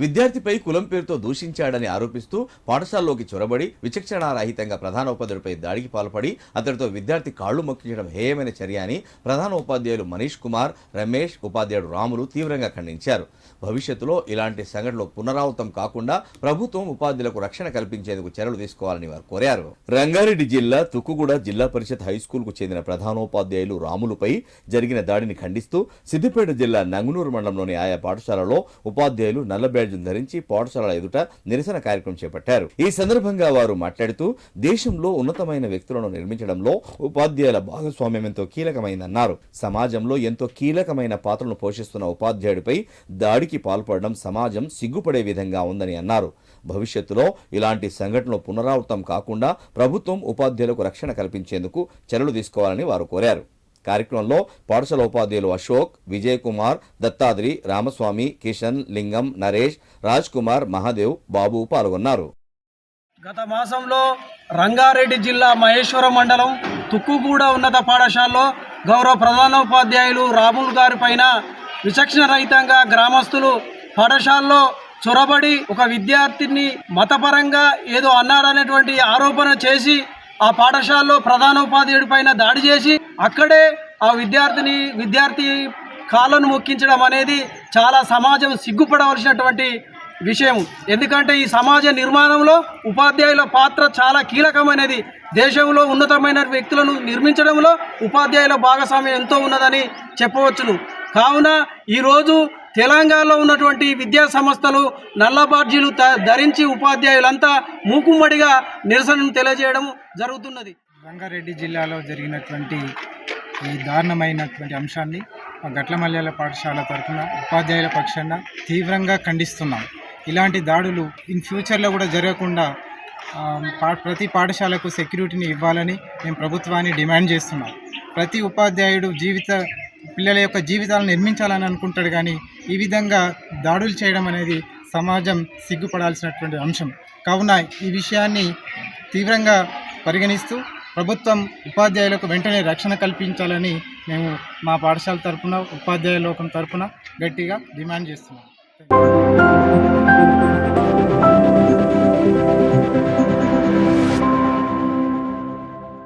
విద్యార్థిపై కులం పేరుతో దూషించాడని ఆరోపిస్తూ పాఠశాలలోకి చొరబడి విచక్షణారహితంగా ప్రధానోపాధ్యాయుడిపై దాడికి పాల్పడి అతడితో విద్యార్థి కాళ్ళు మొక్కించడం హేయమైన చర్య అని ప్రధానోపాధ్యాయులు మనీష్ కుమార్ రమేష్ ఉపాధ్యాయుడు రాములు తీవ్రంగా ఖండించారు. భవిష్యత్తులో ఇలాంటి సంఘటనలు పునరావృతం కాకుండా ప్రభుత్వం ఉపాధ్యాయులకు రక్షణ కల్పించేందుకు చర్యలు తీసుకోవాలని వారు కోరారు. రంగారెడ్డి జిల్లా తుక్కుగూడ జిల్లా పరిషత్ హై స్కూల్కు చెందిన ప్రధానోపాధ్యాయులు రాములుపై జరిగిన దాడిని ఖండిస్తూ సిద్దిపేట జిల్లా నంగునూరు మండలంలోని ఆయా పాఠశాలలో ఉపాధ్యాయులు నల్లబేడ బ్యాడ్జీలు ధరించి పాఠశాలల ఎదుట నిరసన కార్యక్రమం చేపట్టారు. ఈ సందర్భంగా వారు మాట్లాడుతూ దేశంలో ఉన్నతమైన వ్యక్తులను నిర్మించడంలో ఉపాధ్యాయుల భాగస్వామ్యం ఎంతో కీలకమైందన్నారు. సమాజంలో ఎంతో కీలకమైన పాత్రను పోషిస్తున్న ఉపాధ్యాయుడిపై దాడికి పాల్పడడం సమాజం సిగ్గుపడే విధంగా ఉందని అన్నారు. భవిష్యత్తులో ఇలాంటి సంఘటనలు పునరావృతం కాకుండా ప్రభుత్వం ఉపాధ్యాయులకు రక్షణ కల్పించేందుకు చర్యలు తీసుకోవాలని వారు కోరారు. కార్యక్రమంలో పాఠశాల ఉపాధ్యాయులు అశోక్ విజయ్ కుమార్ దత్తాద్రి రామస్వామి కిషన్ లింగం నరేష్ రాజ్ కుమార్ మహాదేవ్ బాబు పాల్గొన్నారు. గత మాసంలో రంగారెడ్డి జిల్లా మహేశ్వరం మండలం తుక్కుగూడ ఉన్నత పాఠశాలలో గౌరవ ప్రధానోపాధ్యాయులు రాములు గారి పైన విచక్షణ రహితంగా గ్రామస్తులు పాఠశాలలో చొరబడి ఒక విద్యార్థిని మతపరంగా ఏదో అన్నారనేటువంటి ఆరోపణ చేసి ఆ పాఠశాలలో ప్రధానోపాధ్యాయుడి పైన దాడి చేసి అక్కడే ఆ విద్యార్థిని విద్యార్థి కాళ్ళను మొక్కించడం అనేది చాలా సమాజం సిగ్గుపడవలసినటువంటి విషయం. ఎందుకంటే ఈ సమాజ నిర్మాణంలో ఉపాధ్యాయుల పాత్ర చాలా కీలకమైనది. దేశంలో ఉన్నతమైన వ్యక్తులను నిర్మించడంలో ఉపాధ్యాయుల భాగస్వామ్యం ఎంతో ఉన్నదని చెప్పవచ్చును. కావున ఈరోజు తెలంగాణలో ఉన్నటువంటి విద్యా సంస్థలు నల్ల బాడ్జీలు ధరించి ఉపాధ్యాయులంతా మూకుమ్మడిగా నిరసనను తెలియజేయడం జరుగుతున్నది. రంగారెడ్డి జిల్లాలో జరిగినటువంటి ఈ దారుణమైనటువంటి అంశాన్ని మా గట్ల పాఠశాల తరఫున ఉపాధ్యాయుల పక్షాన తీవ్రంగా ఖండిస్తున్నాం. ఇలాంటి దాడులు ఇన్ ఫ్యూచర్లో కూడా జరగకుండా పా- ప్రతి పాఠశాలకు సెక్యూరిటీని ఇవ్వాలని మేము ప్రభుత్వాన్ని డిమాండ్ చేస్తున్నాం. ప్రతి ఉపాధ్యాయుడు జీవిత పిల్లల యొక్క జీవితాలను నిర్మించాలని అనుకుంటాడు కానీ ఈ విధంగా దాడులు చేయడం అనేది సమాజం సిగ్గుపడాల్సినటువంటి అంశం. కావున ఈ విషయాన్ని తీవ్రంగా పరిగణిస్తూ ప్రభుత్వం ఉపాధ్యాయులకు వెంటనే రక్షణ కల్పించాలని మేము మా పాఠశాల తరఫున ఉపాధ్యాయ లోకం తరఫున గట్టిగా డిమాండ్ చేస్తున్నాం.